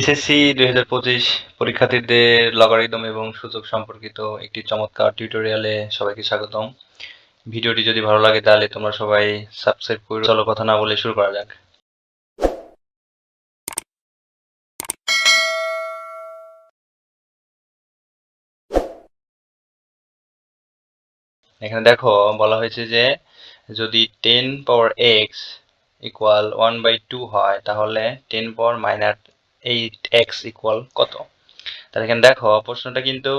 SSC দুই হাজার পঁচিশ পরীক্ষার্থীদের লগারিদম এবং সূচক সম্পর্কিত একটি চমৎকার টিউটোরিয়ালে সবাইকে স্বাগতম। ভিডিওটি যদি ভালো লাগে তাহলে তোমরা সবাই সাবস্ক্রাইব করে। চলো কথা না বলে শুরু করা যাক। এখানে দেখো, বলা হয়েছে যে যদি ten power X equal one by two হয়, তাহলে ten power minus eight X equal কত? তাহলে এখানে দেখো, প্রশ্নটা কিন্তু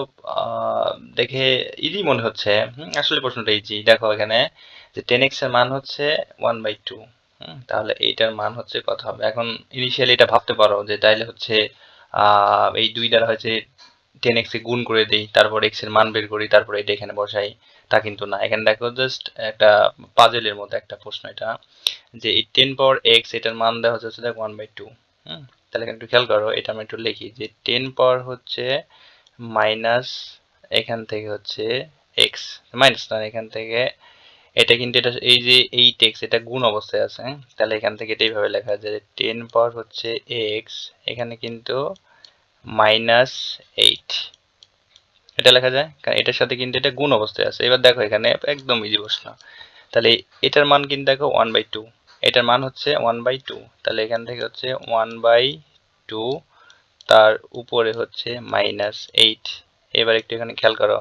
দেখে ইজি মনে হচ্ছে। আসলে প্রশ্নটা ইজি দেখো এখানে যে টেন এক্সের মান হচ্ছে ওয়ান বাই টু তাহলে এইটার মান হচ্ছে কত হবে? এখন ইনিশিয়ালি এটা ভাবতে পারো যে তাইলে হচ্ছে এই দুই দ্বারা হচ্ছে টেন এক্স গুণ করে দেই, তারপর এক্সের মান বের করি, তারপর এটা এখানে বসাই। তা কিন্তু না। এখানে দেখো জাস্ট একটা পাজেলের মতো একটা প্রশ্ন এটা। যে এই টেন পাওয়ার এক্স এটার মান দেওয়া হচ্ছে দেখ ওয়ান বাই টু হুম তাহলে একটু খেয়াল করো, এটা আমি একটু লিখি যে টেন পাওয়ার হচ্ছে মাইনাস এখান থেকে হচ্ছে এক্স মাইনাস না এখান থেকে, এটা কিন্তু এটা এই যে এইট এক্স এটা গুণ অবস্থায় আছে হ্যাঁ? তাহলে এখান থেকে এটা এইভাবে লেখা যায় টেন পাওয়ার হচ্ছে এক্স এখানে কিন্তু মাইনাস এইট এটা লেখা যায়? কারণ এটার সাথে কিন্তু এটা গুণ অবস্থায় আছে। এবার দেখো এখানে একদম ইজি প্রশ্ন। তাহলে এটার মান কিন্তু দেখো ওয়ান বাই টু এটার মান হচ্ছে ওয়ান বাই টু তাহলে এখান থেকে হচ্ছে ওয়ান বাই টু তার উপরে হচ্ছে মাইনাস এইট এবার একটু এখানে খেয়াল করো।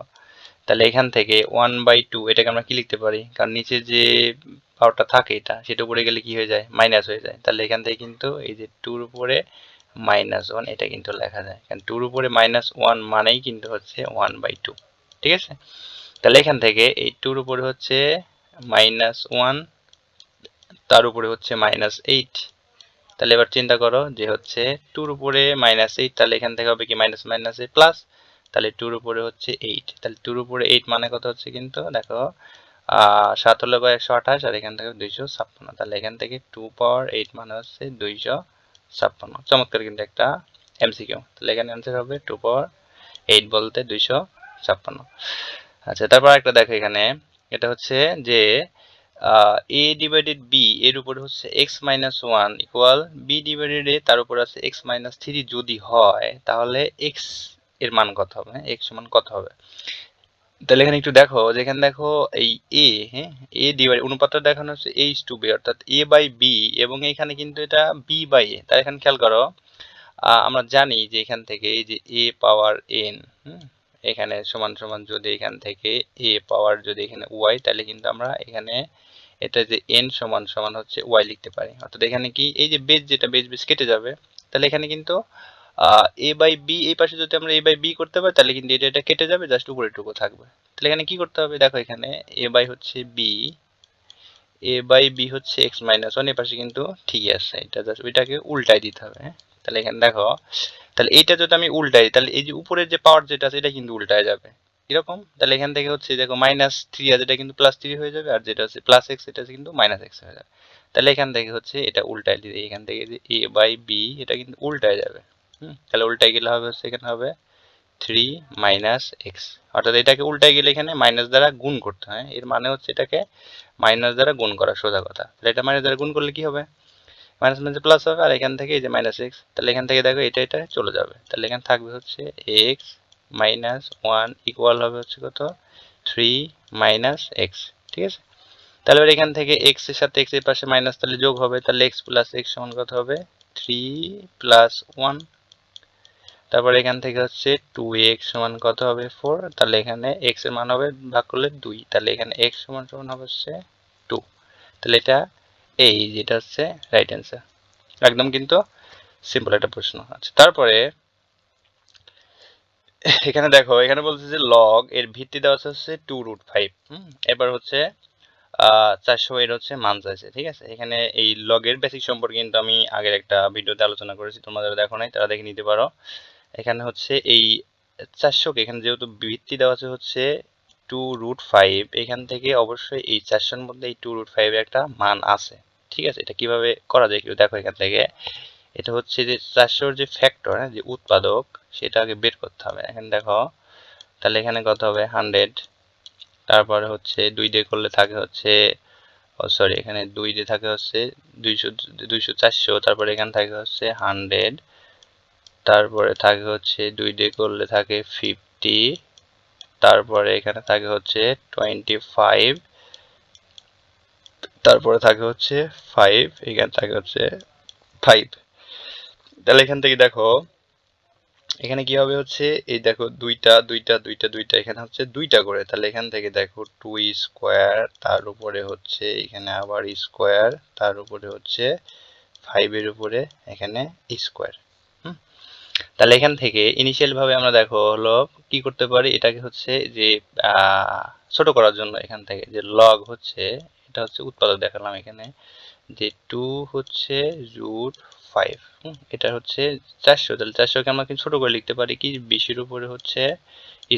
তাহলে এখান থেকে ওয়ান বাই টু এটাকে আমরা কি লিখতে পারি? কারণ নিচে যে পাওয়ারটা থাকে এটা সেটা উপরে গেলে কি হয়ে যায়? মাইনাস হয়ে যায়। তাহলে এখান থেকে কিন্তু এই যে টুর উপরে মাইনাস ওয়ান এটা কিন্তু লেখা যায়। কারণ টুর উপরে মাইনাস ওয়ান মানেই কিন্তু হচ্ছে ওয়ান বাই টু ঠিক আছে? তাহলে এখান থেকে এই টুর উপরে হচ্ছে মাইনাস ওয়ান তার উপরে হচ্ছে মাইনাস এইট তাহলে এবার চিন্তা করো যে হচ্ছে টুর উপরে মাইনাস এইট তাহলে এখান থেকে হবে কি মাইনাস মাইনাস এইট প্লাস তাহলে টুর উপরে হচ্ছে এইট তাহলে টুর উপরে এইট মানে কত হচ্ছে কিন্তু, দেখো সাত হলো গো একশো আঠাশ আর এখান থেকে দুইশো ছাপ্পান্ন। তাহলে এখান থেকে টু পাওয়ার এইট মানে হচ্ছে দুইশো ছাপ্পান্ন। চমৎকার কিন্তু একটা এমসিকিউ তাহলে এখানে অ্যান্সার হবে টু পাওয়ার এইট বলতে দুইশো ছাপ্পান্ন। আচ্ছা তারপর একটা দেখো এখানে। এটা হচ্ছে যে এ ডিভাইডেড বি এর উপরে হচ্ছে X minus one equal B divided A তার উপর আছে এক্স মাইনাস থ্রি যদি হয়, তাহলে এক্সের মান কত হবে? এক্স সমান কত হবে? তাহলে এখানে একটু দেখো যেখানে দেখো এই এ হ্যাঁ এ ডিভাইড অনুপাতটা দেখানো হচ্ছে এইচ টু বি অর্থাৎ এ বাই বি এবং এখানে কিন্তু এটা বি বাই এ তাহলে এখানে খেয়াল করো আমরা জানি যে এখান থেকে এই যে এ পাওয়ার এন এখানে সমান সমান যদি এখান থেকে এ পাওয়ার যদি এখানে ওয়াই তাহলে কিন্তু আমরা এখানে এটা যে এন সমান সমান হচ্ছে ওয়াই লিখতে পারি। অর্থাৎ এখানে কি এই যে বেজ যেটা বেজ বেজ কেটে যাবে, তাহলে এখানে কিন্তু এ বাই বি এই পাশে যদি আমরা এ বাই বি করতে পারি, তাহলে কিন্তু এটা এটা কেটে যাবে জাস্ট উপরেটুকু থাকবে। তাহলে এখানে কি করতে হবে? দেখো এখানে এ বাই হচ্ছে বি এ বাই বি হচ্ছে এক্স মাইনাস ওয়ান এ পাশে কিন্তু ঠিকই আছে। এটা জাস্ট ওইটাকে উল্টাই দিতে হবে হ্যাঁ? তাহলে এখানে দেখো, তাহলে এইটা যদি আমি উল্টাই তাহলে এই যে উপরের যে পাওয়ার যেটা আছে, এটা কিন্তু উল্টায় যাবে। এরকম তাহলে এখান থেকে হচ্ছে দেখো মাইনাস থ্রি আছে, এটা কিন্তু প্লাস থ্রি হয়ে যাবে, আর যেটা হচ্ছে প্লাস এক্স এটা হচ্ছে কিন্তু মাইনাস এক্স হয়ে যাবে। তাহলে এখান থেকে হচ্ছে এটা উল্টায় দিতে এখান থেকে যে এ বাই বি এটা কিন্তু উল্টায় যাবে, হুম? তাহলে উল্টায় গেলে হবে হচ্ছে এখানে হবে থ্রি মাইনাস এক্স অর্থাৎ এটাকে উল্টায় গেলে এখানে মাইনাস দ্বারা গুণ করতে হয়, এর মানে হচ্ছে এটাকে মাইনাস দ্বারা গুণ করা সোজা কথা। তাহলে এটা মাইনাস দ্বারা গুণ করলে কি হবে? মাইনাস মাইনাস প্লাস হবে, আর এখান থেকে এই যে মাইনাস এক্স তাহলে এখান থেকে দেখো এটা এটা চলে যাবে। তাহলে এখানে থাকবে হচ্ছে এক্স মাইনাস ওয়ান ইকুয়াল হবে হচ্ছে কত? থ্রি মাইনাস এক্স ঠিক আছে? তাহলে এবার এখান থেকে এক্সের সাথে এক্সের পাশে মাইনাস তাহলে যোগ হবে, তাহলে এক্স প্লাস এক্স সমান কত হবে? থ্রি প্লাস ওয়ান তারপর এখান থেকে হচ্ছে টু এক্স সমান কত হবে? ফোর তাহলে এখানে এক্সের মান হবে, ভাগ করলে দুই, তাহলে এখানে এক্স সমান সমান হবে হচ্ছে টু তাহলে এটা এই যেটা হচ্ছে রাইট অ্যান্সার একদম কিন্তু সিম্পল একটা প্রশ্ন। আচ্ছা তারপরে এখানে দেখো, এখানে বলছে যে লগ এর ভিত্তি দেওয়া আছে হচ্ছে টু রুট ফাইভ এবার হচ্ছে চারশো এর হচ্ছে মান চাইছে, ঠিক আছে? এখানে এই লগের বেসিক সম্পর্কে কিন্তু আমি আগের একটা ভিডিওতে আলোচনা করেছি তোমাদের দেখো নাই, তারা দেখে নিতে পারো। এখানে হচ্ছে এই চারশোকে এখানে যেহেতু ভিত্তি দেওয়া আছে হচ্ছে টু রুট ফাইভ এখান থেকে অবশ্যই এই চারশোর মধ্যে এই টু রুট ফাইভের একটা মান আছে, ঠিক আছে? এটা কীভাবে করা যায় একটু দেখো এখান থেকে। এটা হচ্ছে যে চারশোর যে ফ্যাক্টর হ্যাঁ যে উৎপাদক সেটা আগে বের করতে হবে। এখানে দেখো, তাহলে এখানে কত হবে? হান্ড্রেড তারপরে হচ্ছে দুই দিয়ে করলে থাকে হচ্ছে সরি এখানে দুই দিয়ে থাকে হচ্ছে দুইশো দুইশো চারশো। তারপরে এখানে থাকে হচ্ছে হান্ড্রেড তারপরে থাকে হচ্ছে দুই দিয়ে করলে থাকে ফিফটি তারপরে এখানে থাকে হচ্ছে টোয়েন্টি ফাইভ তারপরে থাকে হচ্ছে ফাইভ এখানে থাকে হচ্ছে ফাইভ তাহলে এখান থেকে দেখো এখানে কি হবে হচ্ছে, এই দেখো দুইটা দুইটা দুইটা দুইটা, এখানে হচ্ছে দুইটা করে। তাহলে এখান থেকে দেখো টু স্কোয়ার তার উপরে হচ্ছে এখানে আবার স্কোয়ার তার উপরে হচ্ছে ফাইভের উপরে এখানে স্কোয়ার তাহলে এখান থেকে ইনিশিয়াল ভাবে আমরা দেখো হলো কি করতে পারি, এটাকে হচ্ছে যে ছোট করার জন্য এখান থেকে যে লগ হচ্ছে, এটা হচ্ছে উৎপাদক দেখালাম এখানে, যে টু হচ্ছে রুট ফাইভ এটা হচ্ছে চারশো। তাহলে চারশোকে আমরা ছোট করে লিখতে পারি কি? বিশের উপরে হচ্ছে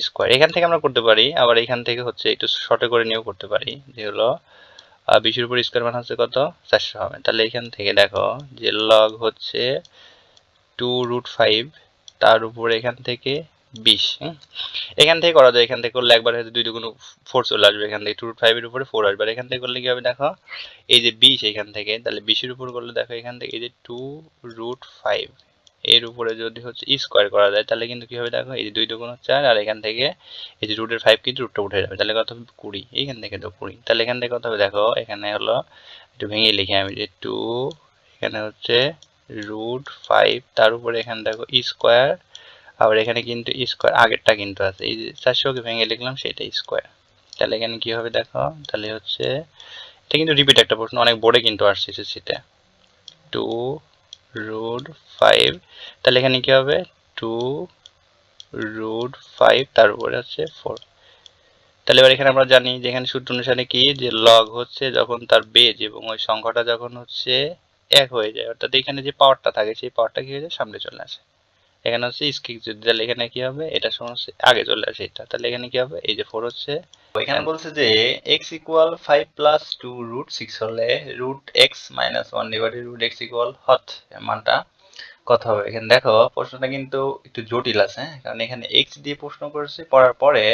স্কোয়ার এখান থেকে আমরা করতে পারি, আবার এখান থেকে হচ্ছে একটু শর্টে করে নিয়েও করতে পারি। যে হলো বিশের উপর স্কোয়ার মান হচ্ছে কত? চারশো হবে। তাহলে এখান থেকে দেখো যে লগ হচ্ছে টু রুট ফাইভ তার উপরে এখান থেকে বিশ এখান থেকে করা যায়, এখান থেকে করলে একবার হয়তো দুই দুগুণ ফোর চলে আসবে, এখান থেকে টু রুট ফাইভের উপরে ফোর আসবে। এখান থেকে করলে কি হবে দেখো, এই যে বিশ এখান থেকে, তাহলে বিশের উপর করলে দেখো এখান থেকে এই যে টু রুট ফাইভ এর উপরে যদি হচ্ছে স্কোয়ার করা যায়, তাহলে কিন্তু কি হবে দেখো, এই যে দুই দুগুণ চার, আর এখান থেকে এই যে রুটের ফাইভ কিন্তু রুটটা উঠে যাবে। তাহলে কত হবে? কুড়ি এইখান থেকে তো কুড়ি। তাহলে এখান থেকে কত হবে দেখো, এখানে হলো, একটু ভেঙে লিখি আমি যে টু এখানে হচ্ছে রুট ফাইভ তার উপরে এখানে দেখো স্কোয়ার আবার এখানে কিন্তু স্কোয়ার আগেরটা কিন্তু আছে। এই যে চারশোকে ভেঙে লিখলাম সেটা স্কোয়ার তাহলে এখানে কি হবে দেখো? তাহলে হচ্ছে, এটা কিন্তু রিপিট একটা প্রশ্ন, অনেক বোর্ডে কিন্তু আসছে এসএসসিতে টু রুট ফাইভ তাহলে এখানে কি হবে? টু রুট ফাইভ তার উপরে হচ্ছে ফোর তাহলে এবার এখানে আমরা জানি যে এখানে সূত্র অনুসারে কি? যে লগ হচ্ছে যখন তার বেজ এবং ওই সংখ্যাটা যখন হচ্ছে এক হয়ে যায়, অর্থাৎ এখানে যে পাওয়ারটা থাকে, সেই পাওয়ারটা কি হয়ে যায়? সামনে চলে আসে। এখানে হচ্ছে স্কিক যদি তাহলে এখানে কি হবে? এটা সমস্যা আগে চলে আসে এটা। তাহলে এখানে কি হবে? এই যে ফোর হচ্ছে। এখানে বলছে যে x equal five plus two root six হলে root x minus one divided root x equal hot মানটা কত হবে? এখানে দেখো প্রশ্নটা কিন্তু একটু জটিল আছে হ্যাঁ? কারণ এখানে এক্স দিয়ে প্রশ্ন করেছে পড়ার পরে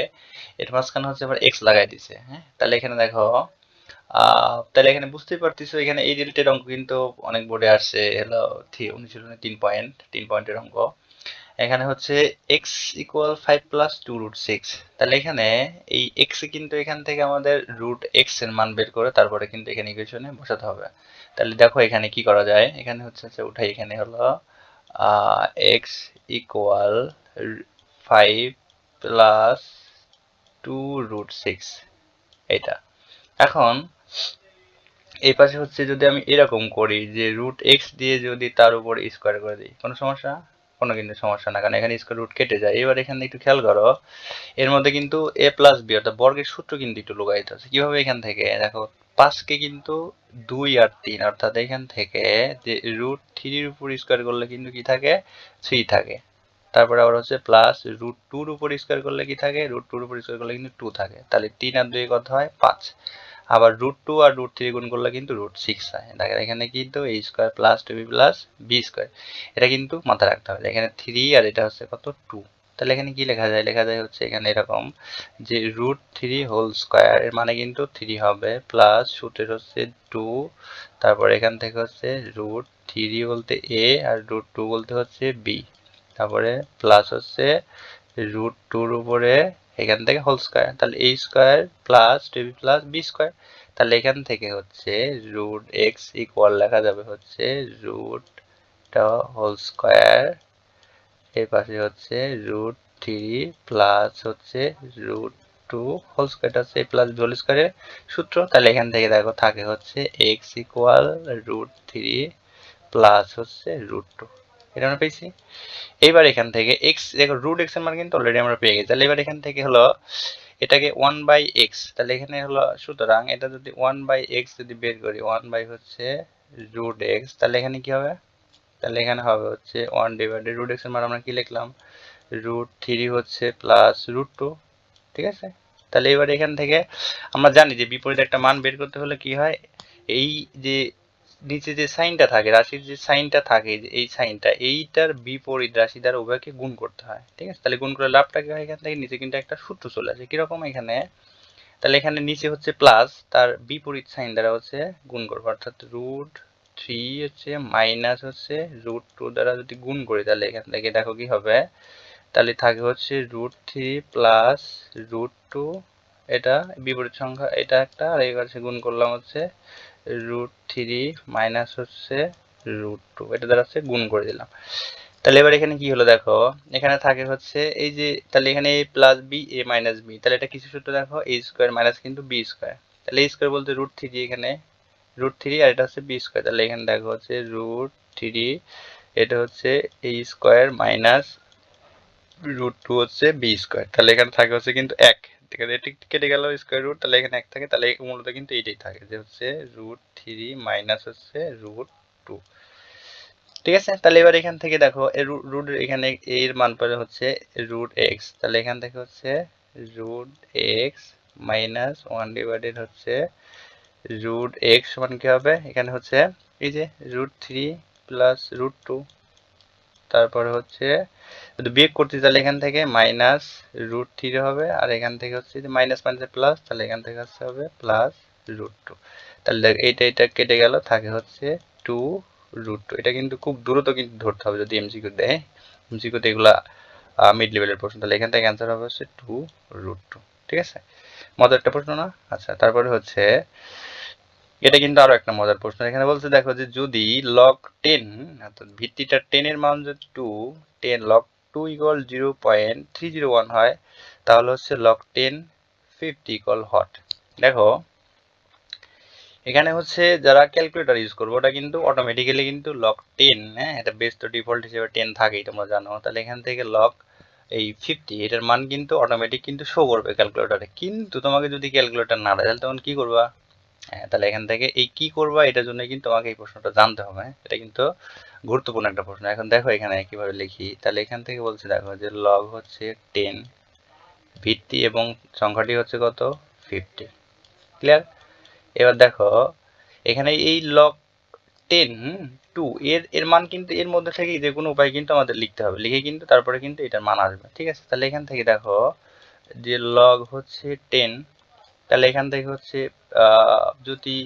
এর মাঝখানে হচ্ছে আবার এক্স লাগাই দিছে হ্যাঁ? তাহলে এখানে দেখো তাহলে এখানে বুঝতেই পারতেছো এখানে এই রিলেটেড অঙ্ক কিন্তু অনেক বোর্ডে আসছে হলো অনুশীলনে তিন পয়েন্ট তিন পয়েন্টের অঙ্ক। এখানে হচ্ছে x equal five plus two root six তাহলে এখানে এই এক্স কিন্তু এখান থেকে আমাদের রুট এক্সের মান বের করে তারপরে কিন্তু এখানে ইকুয়েশনে বসাতে হবে। তাহলে দেখো এখানে কি করা যায়? এখানে হচ্ছে যে উঠাই এখানে হলো x equal five plus two root six এটা এখন এই পাশে হচ্ছে যদি আমি এরকম করি যে রুট এক্স দিয়ে যদি তার উপর স্কোয়ার করে দিই, কোনো সমস্যা? কোনো কিন্তু সমস্যা না, কারণ এখানে স্কোয়ার রুট কেটে যায়। এবার এখানে একটু খেয়াল করো, এর মধ্যে কিন্তু এ প্লাস বি অর্থাৎ বর্গের সূত্র কিন্তু একটু লুকায়িত আছে। কীভাবে এখান থেকে? দেখো পাঁচকে কিন্তু দুই আর তিন, অর্থাৎ এখান থেকে যে রুট থ্রির উপর স্কোয়ার করলে কিন্তু কি থাকে? থ্রি থাকে। তারপরে আবার হচ্ছে প্লাস রুট টুর উপর স্কোয়ার করলে কি থাকে? রুট টুর উপর স্কোয়ার করলে কিন্তু টু থাকে। তাহলে তিন আর দুই কত হয়? পাঁচ। আবার রুট টু আর রুট থ্রি গুণ করলে কিন্তু রুট সিক্স হয়। দেখেন এখানে কিন্তু এই square plus two b plus b square এটা কিন্তু মাথায় রাখতে হবে। এখানে থ্রি আর এটা হচ্ছে কত? টু তাহলে এখানে কি লেখা যায়? লেখা যায় হচ্ছে এখানে এরকম যে রুট থ্রি হোল স্কোয়ার এর মানে কিন্তু থ্রি হবে প্লাস সূত্রের হচ্ছে টু তারপর এখান থেকে হচ্ছে রুট থ্রি বলতে এ আর রুট টু বলতে হচ্ছে বি তারপরে প্লাস হচ্ছে রুট টুর উপরে এখান থেকে হোল স্কোয়ার তাহলে এই square plus two b plus b square তাহলে এখান থেকে হচ্ছে রুট এক্স ইকুয়াল লেখা যাবে হচ্ছে রুট হোল স্কোয়ার এর পাশে হচ্ছে রুট থ্রি প্লাস হচ্ছে রুট টু হোল স্কোয়ারটা হচ্ছে প্লাস হোল স্কোয়ারের সূত্র। তাহলে এখান থেকে দেখো থাকে হচ্ছে x equal root three plus হচ্ছে রুট টু এটা আমরা পেয়েছি। এইবার এখান থেকে এক্স দেখো রুট এক্সের মান কিন্তু অলরেডি আমরা পেয়ে গেছি। তাহলে এবার এখান থেকে হলো এটাকে ওয়ান বাই এক্স তাহলে এখানে হলো সুতরাং এটা যদি ওয়ান বাই এক্স যদি বের করি ওয়ান বাই হচ্ছে রুট এক্স তাহলে এখানে কি হবে? তাহলে এখানে হবে হচ্ছে ওয়ান ডিভাইডেড রুট এক্সের মান আমরা কি লিখলাম? রুট থ্রি হচ্ছে প্লাস রুট টু ঠিক আছে? তাহলে এবার এখান থেকে আমরা জানি যে বিপরীত একটা মান বের করতে হলে কি হয়? এই যে নিচে যে সাইনটা থাকে, রাশির যে সাইনটা থাকে এই সাইনটা, এইটার বিপরীত রাশি দ্বারা উভয়কে গুণ করতে হয়। ঠিক আছে? তাহলে গুণ করে লাভটা কি হয়? এখান থেকে নিচে কিন্তু একটা সূত্র চলে আসে। কীরকম এখানে? তাহলে এখানে নিচে হচ্ছে প্লাস তার বিপরীত সাইন দ্বারা হচ্ছে গুণ করব। অর্থাৎ রুট থ্রি হচ্ছে মাইনাস হচ্ছে রুট টু দ্বারা যদি গুণ করি তাহলে এখান থেকে দেখো কি হবে? তাহলে থাকে হচ্ছে root three plus root two এটা বিপরীত সংখ্যা, এটা একটা, আর এবার গুণ করলাম হচ্ছে রুট থ্রি মাইনাস হচ্ছে রুট টু এটা দ্বারা হচ্ছে গুণ করে দিলাম। তাহলে এবার এখানে কি হলো দেখো? এখানে থাকে হচ্ছে এই যে, তাহলে এখানে a plus b a minus b তাহলে এটা কিছু সূত্র দেখো? এ স্কোয়ার মাইনাস কিন্তু বি স্কোয়ার তাহলে এ স্কোয়ার বলতে রুট থ্রি এখানে রুট থ্রি আর এটা হচ্ছে বি স্কোয়ার তাহলে এখানে দেখো হচ্ছে রুট থ্রি এটা হচ্ছে a square minus root two হচ্ছে বি স্কোয়ার তাহলে এখানে থাকে হচ্ছে কিন্তু এক। ঠিক আছে, এটি কেটে গেল স্কোয়ার রুট তাহলে এখানে এক থাকে, তাহলে মূলত কিন্তু এইটাই থাকে যে হচ্ছে রুট থ্রি মাইনাস হচ্ছে রুট টু ঠিক আছে, তাহলে এবার এখান থেকে দেখো রুট এখানে এর মান পরে হচ্ছে রুট এক্স তাহলে এখান থেকে হচ্ছে root x minus one divided হচ্ছে রুট এক্স সমান কি হবে? এখানে হচ্ছে এই যে root three plus root two তারপরে হচ্ছে যদি বিয়োগ করতে তাহলে এখান থেকে মাইনাস রুট থ্রি হবে, আর এখান থেকে হচ্ছে যে মাইনাস মাইনাস প্লাস তাহলে এখান থেকে হচ্ছে হবে প্লাস রুট টু তাহলে এইটা এটা কেটে গেল, থাকে হচ্ছে টু রুট টু এটা কিন্তু খুব দ্রুত কিন্তু ধরতে হবে যদি এমসিকিউ দেয় এমসিকিউতে এগুলা মিড লেভেলের প্রশ্ন। তাহলে এখান থেকে অ্যান্সার হবে হচ্ছে টু রুট টু ঠিক আছে? মজার একটা প্রশ্ন না? আচ্ছা তারপরে হচ্ছে এটা কিন্তু আরও একটা মজার প্রশ্ন। এখানে বলছে, দেখো যে যদি লগ টেন অর্থাৎ ভিত্তিটা টেনের মান যদি two ten log two equal zero point three zero one হয়, তাহলে হচ্ছে লগ টেন ফিফটি ইকুয়াল হট দেখো, এখানে হচ্ছে যারা ক্যালকুলেটর ইউজ করব, ওটা কিন্তু অটোমেটিক্যালি কিন্তু লক টেন হ্যাঁ? এটা বেস তো ডিফল্ট হিসেবে টেন থাকেই, তোমরা জানো। তাহলে এখান থেকে লক এই ফিফটি এটার মান কিন্তু অটোমেটিক কিন্তু শো করবে ক্যালকুলেটরে কিন্তু তোমাকে যদি ক্যালকুলেটর না দেয়, তাহলে তখন কি করবা? হ্যাঁ তাহলে এখান থেকে এই কি করবা, এটার জন্য কিন্তু তোমাকে এই প্রশ্নটা জানতে হবে। এটা কিন্তু গুরুত্বপূর্ণ একটা প্রশ্ন। এখন দেখো এখানে কীভাবে লিখি। তাহলে এখান থেকে বলছে, দেখো যে লগ হচ্ছে টেন ভিত্তি এবং সংখ্যাটি হচ্ছে কত? ফিফটি ক্লিয়ার এবার দেখো, এখানে এই লগ টেন টু এর এর মান কিন্তু এর মধ্যে থেকে যে কোনো উপায় কিন্তু আমাদের লিখতে হবে। লিখে কিন্তু তারপরে কিন্তু এটার মান আসবে। ঠিক আছে? তাহলে এখান থেকে দেখো যে লগ হচ্ছে টেন তাহলে এখান থেকে হচ্ছে যদি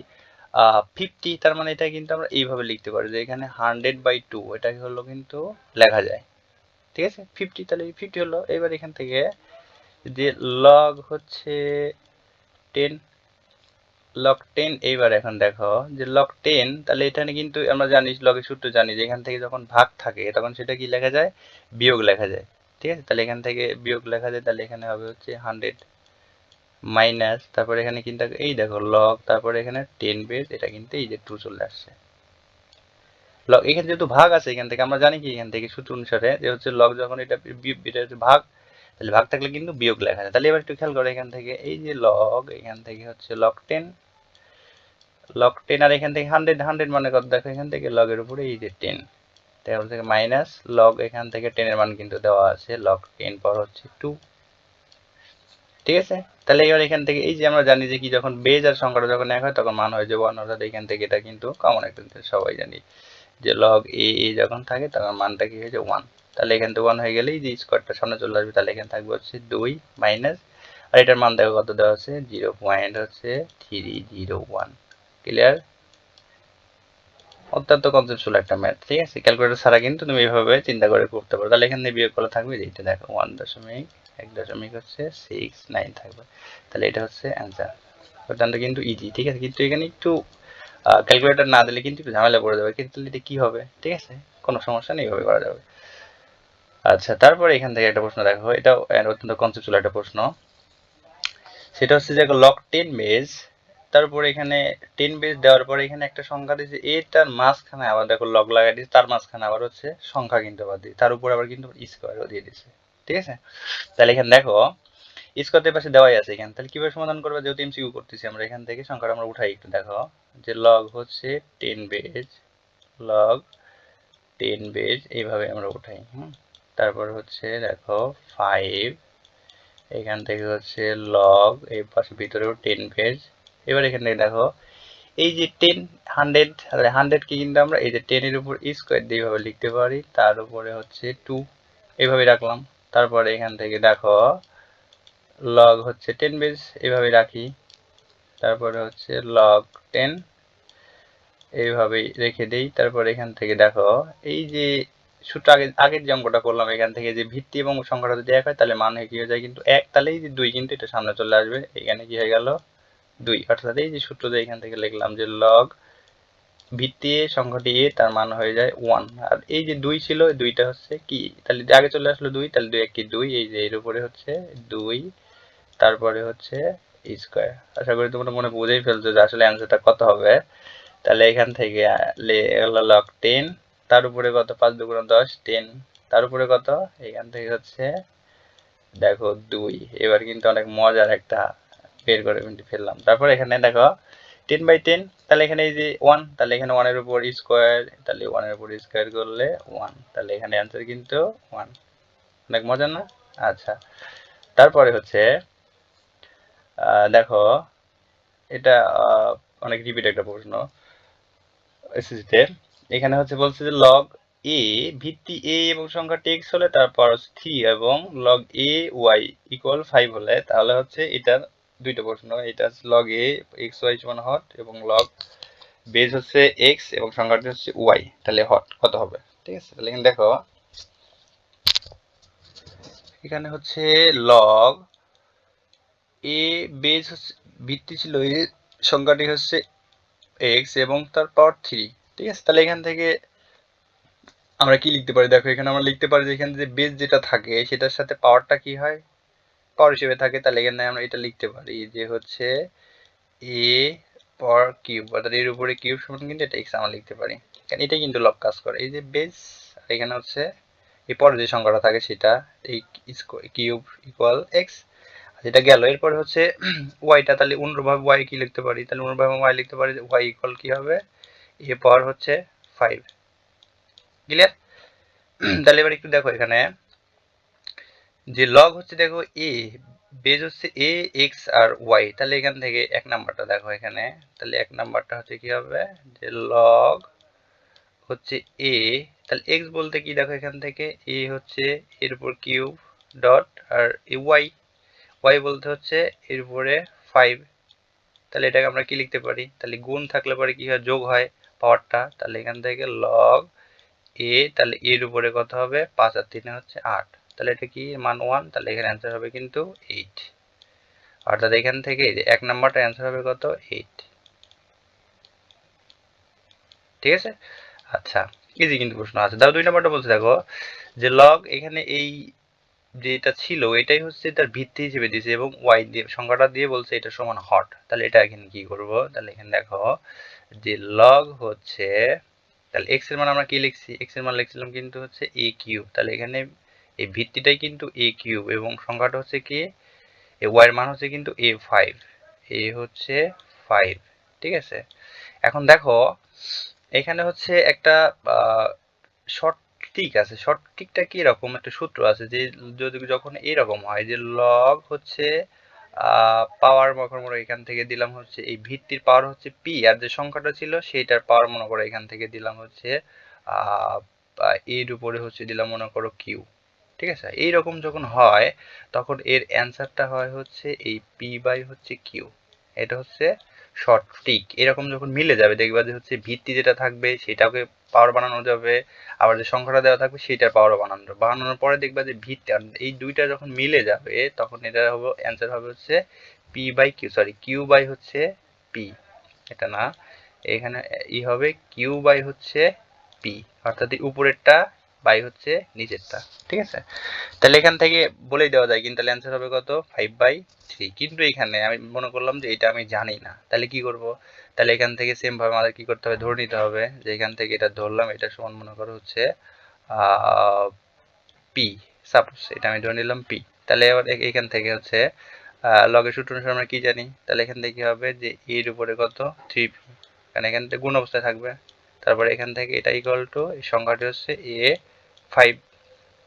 ফিফটি তার মানে এটা কিন্তু আমরা এইভাবে লিখতে পারি যে এখানে হান্ড্রেড বাই টু এটা হলো কিন্তু লেখা যায়। ঠিক আছে? ফিফটি তাহলে ফিফটি হলো। এবার এখান থেকে যে লগ হচ্ছে টেন লক টেন এইবার এখন দেখো যে লক টেন তাহলে এখানে কিন্তু আমরা জানি লগের সূত্র জানি যে এখান থেকে যখন ভাগ থাকে, তখন সেটা কি লেখা যায়? বিয়োগ লেখা যায়। ঠিক আছে? তাহলে এখান থেকে বিয়োগ লেখা যায়, তাহলে এখানে হবে হচ্ছে হান্ড্রেড মাইনাস, তারপরে এখানে কিন্তু এই দেখো লগ তারপরে এখানে টেন বেস এটা কিন্তু এই যে টু চলে আসছে। লগ এখানে যেহেতু ভাগ আছে, এখান থেকে আমরা জানি কি, এখান থেকে সূত্র অনুসারে যে হচ্ছে লগ যখন এটা এটা হচ্ছে ভাগ, তাহলে ভাগ থাকলে কিন্তু বিয়োগ লেখা যায়। তাহলে এবার একটু খেয়াল করো এখান থেকে, এই যে লগ এখান থেকে হচ্ছে লগ টেন লগ টেন আর এখান থেকে হান্ড্রেড হান্ড্রেড মানে কত? দেখো এখান থেকে লগের উপরে এই যে টেন তাহলে থেকে মাইনাস লগ এখান থেকে টেনের মান কিন্তু দেওয়া আছে লগ টেন পর হচ্ছে টু ঠিক আছে? তাহলে এবার এখান থেকে, এই যে আমরা জানি যে কি, যখন বেজ আর সংখ্যাটা যখন এক হয়, তখন মান হয় যে ওয়ান, অর্থাৎ এখান থেকে এটা কিন্তু কমন একটা সবাই জানি। যে লগ এ এ যখন থাকে, তখন মানটা কি হয়েছে? ওয়ান তাহলে এখান থেকে ওয়ান হয়ে গেলেই যে স্কোয়ারটা সামনে চলে আসবে, তাহলে এখানে থাকবে হচ্ছে দুই মাইনাস আর এটার মান দেখো কত দেওয়া আছে? জিরো পয়েন্ট হচ্ছে থ্রি জিরো ওয়ান ক্লিয়ার অত্যন্ত কনসেপচুয়াল একটা ম্যাথ ঠিক আছে? ক্যালকুলেটর ছাড়া কিন্তু তুমি এইভাবে চিন্তা করে করতে পারো। তাহলে এখানে বিয়োগ করা থাকবে এটা দেখো ওয়ান দশমিক, এক দশমিক হচ্ছে সিক্স নাইন থাকবে। তাহলে এটা হচ্ছে অ্যান্সার অত্যন্ত কিন্তু ইজি ঠিক আছে? কিন্তু এখানে একটু ক্যালকুলেটর না দিলে কিন্তু ঝামেলা পড়ে যাবে। কিন্তু এটা কি হবে? ঠিক আছে? কোনো সমস্যা নেই এইভাবে করা যাবে। আচ্ছা তারপরে এখান থেকে একটা প্রশ্ন দেখো এটাও অত্যন্ত কনসেপচুয়াল একটা প্রশ্ন। সেটা হচ্ছে যে লক টেন বেজ তারপরে এখানে টেন বেজ দেওয়ার পরে এখানে একটা সংখ্যা দিয়েছে, এটার মাঝখানে আবার দেখো লগ লাগাই দিয়েছে, তার মাঝখানে আবার হচ্ছে সংখ্যা কিন্তু আবার দিয়ে তার উপর আবার কিন্তু স্কোয়ারও দিয়ে দিয়েছে, ঠিক আছে? তাহলে এখানে দেখো স্কোয়ারের পাশে দেওয়াই আছে এখানে, তাহলে কীভাবে সমাধান করবে? যেহেতু এমসিকিউ করতেছি আমরা এখান থেকে, সংখ্যাটা আমরা উঠাই একটু, দেখো, যে লগ হচ্ছে ten base log ten base এইভাবে আমরা উঠাই, হুম? তারপর হচ্ছে দেখো ফাইভ এখান থেকে হচ্ছে লগ এই পাশে ভিতরেও টেন পেজ এবার এখান দেখো, এই যে টেন হান্ড্রেড তাহলে হান্ড্রেডকে কিন্তু আমরা, এই যে টেনের উপর স্কোয়ার দিয়ে এইভাবে লিখতে পারি, তার উপরে হচ্ছে টু এইভাবে রাখলাম। তারপরে এখান থেকে দেখো লগ হচ্ছে টেন বেজ এইভাবে রাখি। তারপরে হচ্ছে লগ টেন এইভাবেই রেখে দেই। তারপর এখান থেকে দেখো, এই যে সূত্র আগে, আগের যে অঙ্কটা করলাম, এখান থেকে যে ভিত্তি এবং সংখ্যাটা যদি এক হয়, তাহলে মান কি হয়ে যায়? কিন্তু এক, তাহলে এই যে দুই কিন্তু এটা সামনে চলে আসবে। এখানে কি হয়ে গেল? দুই। অর্থাৎ এই যে সূত্র দিয়ে এখান থেকে লিখলাম যে লগ ভিত্তি এ সংখ্যাটি এ, তার মান হয়ে যায় ওয়ান আর এই যে দুই ছিল দুইটা হচ্ছে কি? তাহলে আগে চলে আসলো দুই, তাহলে দুই এক কি? দুই। এই যে এর উপরে হচ্ছে দুই, তারপরে হচ্ছে স্কোয়ার আশা করি তোমরা মনে বুঝেই ফেলছো যে আসলে অ্যান্সারটা কত হবে। তাহলে এখান থেকে লক টেন তার উপরে কত? পাঁচ দুগুণ দশ টেন তার উপরে কত? এখান থেকে হচ্ছে, দেখো দুই। এবার কিন্তু অনেক মজার একটা বের করে কিন্তু ফেললাম। তারপর এখানে দেখো টেন বাই টেন তাহলে এখানে এই যে ওয়ান তাহলে এখানে ওয়ানের উপর স্কোয়ার তাহলে ওয়ানের উপর স্কোয়ার করলে ওয়ান তাহলে এখানে অ্যান্সার কিন্তু ওয়ান অনেক মজার না? আচ্ছা। তারপরে হচ্ছে দেখো, এটা অনেক রিপিট একটা প্রশ্ন এসএসসিতে এখানে হচ্ছে বলছে যে লগ এ ভিত্তি এ এবং সংখ্যা টেক্স হলে তারপর থ্রি এবং log a y equal five হলে, তাহলে হচ্ছে এটার দুইটা প্রশ্ন, এটা হচ্ছে লগ এ এক্স ওয়াই সমান হট এবং লগ বেজ হচ্ছে এক্স এবং সংখ্যাটি হচ্ছে ওয়াই তাহলে হট কত হবে? ঠিক আছে, তাহলে এখানে দেখো, এখানে হচ্ছে লগ এ বেজ হচ্ছে, ভিত্তি ছিল এ সংখ্যাটি হচ্ছে এক্স এবং তার পাওয়ার থ্রি ঠিক আছে? তাহলে এখান থেকে আমরা কি লিখতে পারি? দেখো, এখানে আমরা লিখতে পারি যে এখানে যে বেজ যেটা থাকে, সেটার সাথে পাওয়ারটা কি হয়? পাওয়ার হিসেবে থাকে তাহলে এখানে আমরা এটা লিখতে পারি যে হচ্ছে এ পাওয়ার কিউব, অর্থাৎ এর উপরে কিউব সমান কিন্তু এটা এক্স আমরা লিখতে পারি। কারণ এটাই কিন্তু লব কাজ করে। এই যে আর এখানে হচ্ছে এই পরে যে সংখ্যাটা থাকে সেটা এই কিউব ইকুয়াল এক্স যেটা গেল, এরপরে হচ্ছে ওয়াইটা তাহলে অনুরূপভাবে ওয়াই কি লিখতে পারি? তাহলে অনুরূপভাবে ওয়াই লিখতে পারি ওয়াই ইকুয়াল কি হবে? এ পাওয়ার হচ্ছে ফাইভ ক্লিয়ার তাহলে এবার একটু দেখো এখানে। যে লগ হচ্ছে দেখো এ বেজ হচ্ছে এ এক্স আর ওয়াই তাহলে এখান থেকে এক নাম্বারটা দেখো এখানে। তাহলে এক নাম্বারটা হচ্ছে কি হবে? যে লগ হচ্ছে এ তাহলে এক্স বলতে কি? দেখো এখান থেকে এ হচ্ছে এর উপর কিউব ডট আর এ ওয়াই ওয়াই বলতে হচ্ছে এর উপরে ফাইভ তাহলে এটাকে আমরা কি লিখতে পারি? তাহলে গুণ থাকলে পরে কি হয়? যোগ হয় পাওয়ারটা তাহলে এখান থেকে লগ এ তাহলে এর উপরে কত হবে? পাঁচ আর তিনে হচ্ছে আট। তাহলে এটা কি? মান ওয়ান তাহলে এখানে অ্যান্সার হবে কিন্তু এইট অর্থাৎ এখান থেকে এক নাম্বারটা অ্যান্সার হবে কত? এইট ঠিক আছে? আচ্ছা ইজি কিন্তু প্রশ্ন আছে। তাহলে দুই নাম্বারটা বলছে, দেখো, যে লগ এখানে এই যেটা ছিল, এটাই হচ্ছে তার ভিত্তি হিসেবে দিয়েছে এবং ওয়াই দিয়ে সংখ্যাটা দিয়ে বলছে এটা সমান হট। তাহলে এটা এখানে কি করব? তাহলে এখানে দেখো, যে লগ হচ্ছে, তাহলে এক্সের মান আমরা কি লিখছি? এক্সের মান লিখছিলাম কিন্তু হচ্ছে এ কিউব তাহলে এখানে এই ভিত্তিটাই কিন্তু এ কিউব এবং সংখ্যাটা হচ্ছে কি? এ ওয়াই মান হচ্ছে কিন্তু এ ফাইভ এ হচ্ছে ফাইভ ঠিক আছে? এখন দেখো, এখানে হচ্ছে একটা শর্ট আছে। শর্ট টিকটা কি রকম একটা সূত্র আছে যে যদি যখন এরকম হয় যে লগ হচ্ছে পাওয়ার মনে করো এখান থেকে দিলাম হচ্ছে, এই ভিত্তির পাওয়ার হচ্ছে পি আর যে সংখ্যাটা ছিল সেইটার পাওয়ার মনে করো এখান থেকে দিলাম হচ্ছে এর উপরে হচ্ছে দিলাম মনে করো কিউ ঠিক আছে? এইরকম যখন হয়, তখন এর অ্যান্সারটা হয় হচ্ছে এই পি বাই হচ্ছে কিউ এটা হচ্ছে টিক এরকম যখন মিলে যাবে, দেখবা যে হচ্ছে ভিত্তি যেটা থাকবে, সেটাকে পাওয়ার বানানো যাবে, আবার যে সংখ্যাটা দেওয়া থাকবে, সেটার পাওয়ার বানানো যাবে। বানানোর পরে দেখবা যে ভিত্তি এই দুইটা যখন মিলে যাবে, তখন এটা হবে অ্যান্সার হবে হচ্ছে p by q sorry q by হচ্ছে পি এটা না, এখানে ই হবে কিউ বাই হচ্ছে পি অর্থাৎ উপরেরটা বাই হচ্ছে নিচেরটা ঠিক আছে? তাহলে এখান থেকে বলেই দেওয়া যায়, কিন্তু তাহলে অ্যান্সার হবে কত? ফাইভ বাই থ্রি কিন্তু এখানে আমি মনে করলাম যে এটা আমি জানি না। তাহলে কি করব? তাহলে এখান থেকে সেম ভাবে আমাদের কি করতে হবে? ধরে নিতে হবে যে এখান থেকে এটা ধরলাম, এটা সমান মনে করো হচ্ছে পি সাপোজ এটা আমি ধরে নিলাম পি তাহলে এবার এখান থেকে হচ্ছে লগের সূত্র অনুসারে আমরা কি জানি? তাহলে এখান থেকে কি হবে? যে এর উপরে কত? থ্রি পি কারণ এখান থেকে গুণ অবস্থায় থাকবে। তারপরে এখান থেকে এটা ইকুয়াল টু সংখ্যাটি হচ্ছে এ ফাইভ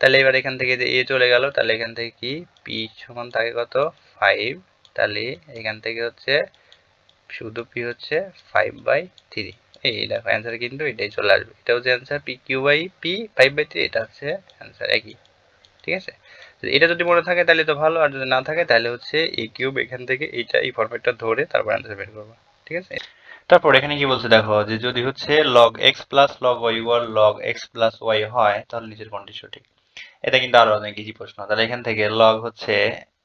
তাহলে এবার এখান থেকে যে এ চলে গেল, তাহলে এখান থেকে কি? পি সমান থাকে কত? ফাইভ তাহলে এখান থেকে হচ্ছে, শুধু পি হচ্ছে ফাইভ বাই থ্রি এই দেখো অ্যান্সার কিন্তু এটাই চলে আসবে। এটা হচ্ছে answer p q by p five by three এটা হচ্ছে অ্যান্সার একই। ঠিক আছে? এটা যদি মনে থাকে তাহলে তো ভালো, আর যদি না থাকে তাহলে হচ্ছে এই কিউব এখান থেকে এইটা এই ফরম্যাটটা ধরে তারপর অ্যান্সার বের করব। ঠিক আছে? তারপর এখানে কি বলছে দেখো, যে যদি হচ্ছে log x plus log y equal log x plus y হয়, তাহলে নিচের কোনটি সঠিক। এটা কিন্তু আরও অনেক ইজি প্রশ্ন। তাহলে এখান থেকে log হচ্ছে,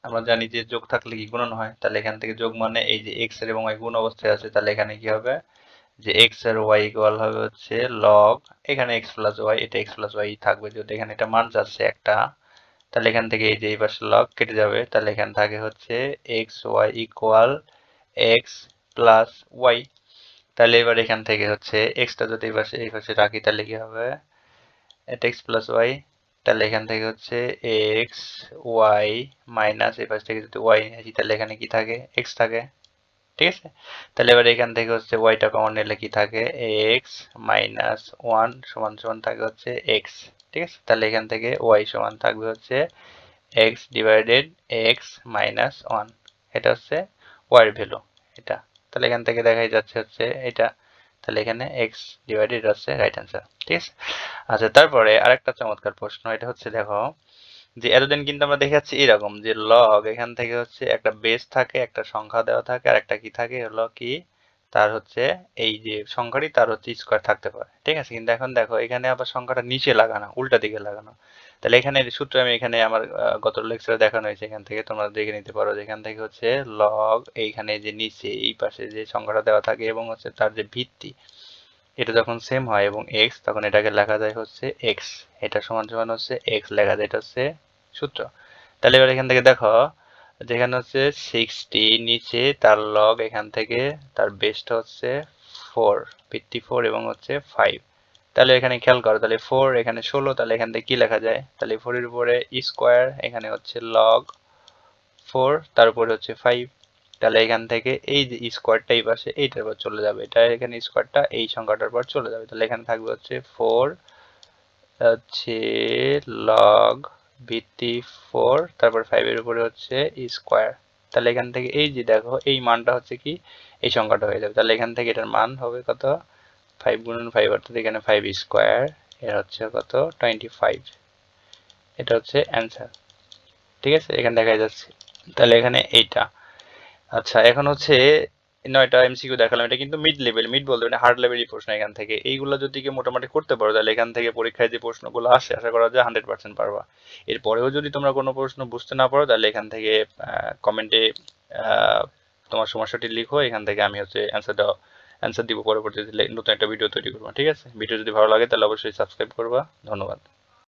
আমরা জানি যে যোগ থাকলে কি গুণন হয়, তাহলে এখান থেকে যোগ মানে এই যে x এর এবং y গুণ অবস্থায় আছে, তাহলে এখানে কি হবে? যে x এর y ইকুয়াল হবে হচ্ছে log, এখানে x প্লাস y, এটা x প্লাস y থাকবে যদি এখানে এটা মান যাচ্ছে একটা, তাহলে এখান থেকে এই যে এই পাশে log কেটে যাবে, তাহলে এখানে থাকে হচ্ছে x y equal x plus y তাহলে এবার এখান থেকে হচ্ছে এক্সটা যদি পাশে এই পাশে রাখি, তাহলে কি হবে? এটা এক্স প্লাস ওয়াই তাহলে এখান থেকে হচ্ছে এক্স ওয়াই মাইনাস এই পাশ থেকে যদি ওয়াই নিয়ে আসি, তাহলে এখানে কি থাকে? এক্স থাকে। ঠিক আছে? তাহলে এবার এখান থেকে হচ্ছে ওয়াইটা কমন নিলে কি থাকে? এক্স মাইনাস ওয়ান সমান সমান থাকে হচ্ছে এক্স ঠিক আছে? তাহলে এখান থেকে ওয়াই সমান থাকবে হচ্ছে x divided x minus one এটা হচ্ছে ওয়াইয়ের ভ্যালু এটা। তাহলে এখান থেকে দেখাই যাচ্ছে হচ্ছে এটা। তাহলে এখানে এক্স ডিভাইডেড হচ্ছে রাইট অ্যান্সার ঠিক আছে? আচ্ছা তারপরে আরেকটা চমৎকার প্রশ্ন, এটা হচ্ছে দেখো যে এতদিন কিন্তু আমরা দেখে যাচ্ছি এরকম যে লগ এখান থেকে হচ্ছে একটা বেস থাকে, একটা সংখ্যা দেওয়া থাকে, আর একটা কি থাকে? হলো কি? তার হচ্ছে এই যে সংখ্যাটি তার হচ্ছে স্কোয়ার থাকতে পারে। ঠিক আছে? কিন্তু এখন দেখো, এখানে আবার সংখ্যাটা নিচে লাগানো, উল্টা দিকে লাগানো। তাহলে এখানে সূত্র আমি এখানে আমার গত লেকচারে দেখানো হয়েছে, এখান থেকে তোমরা দেখে নিতে পারো যেখান থেকে হচ্ছে লগ এইখানে যে নিচে, এই পাশে যে সংখ্যাটা দেওয়া থাকে এবং হচ্ছে তার যে ভিত্তি, এটা যখন সেম হয় এবং এক্স তখন এটাকে লেখা যায় হচ্ছে এক্স এটা সমান সমান হচ্ছে এক্স লেখা যায় এটা হচ্ছে সূত্র। তাহলে এবার এখান থেকে দেখো যেখানে হচ্ছে সিক্সটি নিচে তার লগ এখান থেকে তার বেসটা হচ্ছে ফোর ফিফটি ফোর এবং হচ্ছে ফাইভ তাহলে এখানে খেয়াল করো, তাহলে ফোর এখানে ষোলো, তাহলে এখান থেকে কি লেখা যায়? তাহলে ফোরের উপরে স্কোয়ার এখানে হচ্ছে লগ ফোর তার উপরে হচ্ছে ফাইভ তাহলে এখান থেকে এই যে স্কোয়ারটা এই পাশে, এইটার পর চলে যাবে। এটা এখানে স্কোয়ারটা এই সংখ্যাটার পর চলে যাবে। তাহলে এখানে থাকবে হচ্ছে ফোর হচ্ছে লগ ভিত্তি ফোর তারপর ফাইভের উপরে হচ্ছে স্কোয়ার তাহলে এখান থেকে এই যে দেখো, এই মানটা হচ্ছে কি? এই সংখ্যাটা হয়ে যাবে। তাহলে এখান থেকে এটার মান হবে কত? ফাইভ গুণন ফাইভ অর্থাৎ এখানে ফাইভ স্কোয়ার এর হচ্ছে কত? টোয়েন্টি ফাইভ এটা হচ্ছে অ্যান্সার ঠিক আছে? এখানে দেখা যাচ্ছে। তাহলে এখানে এইটা। আচ্ছা এখন হচ্ছে নয়টা এমসিকিউ দেখালাম, এটা কিন্তু মিড লেভেল মিড বলতে মানে হার্ড লেভেলই প্রশ্ন এখান থেকে। এইগুলো যদি কেউ মোটামুটি করতে পারো, তাহলে এখান থেকে পরীক্ষায় যে প্রশ্নগুলো আসে, আশা করা যায় হান্ড্রেড পার্সেন্ট পারবা। এরপরেও যদি তোমরা কোনো প্রশ্ন বুঝতে না পারো, তাহলে এখান থেকে কমেন্টে তোমার সমস্যাটি লিখো, এখান থেকে আমি হচ্ছে অ্যান্সারটা অ্যান্সার দিব পরবর্তীতে, নতুন একটা ভিডিও তৈরি করব, ঠিক আছে? ভিডিও যদি ভালো লাগে, তাহলে অবশ্যই সাবস্ক্রাইব করবা। ধন্যবাদ।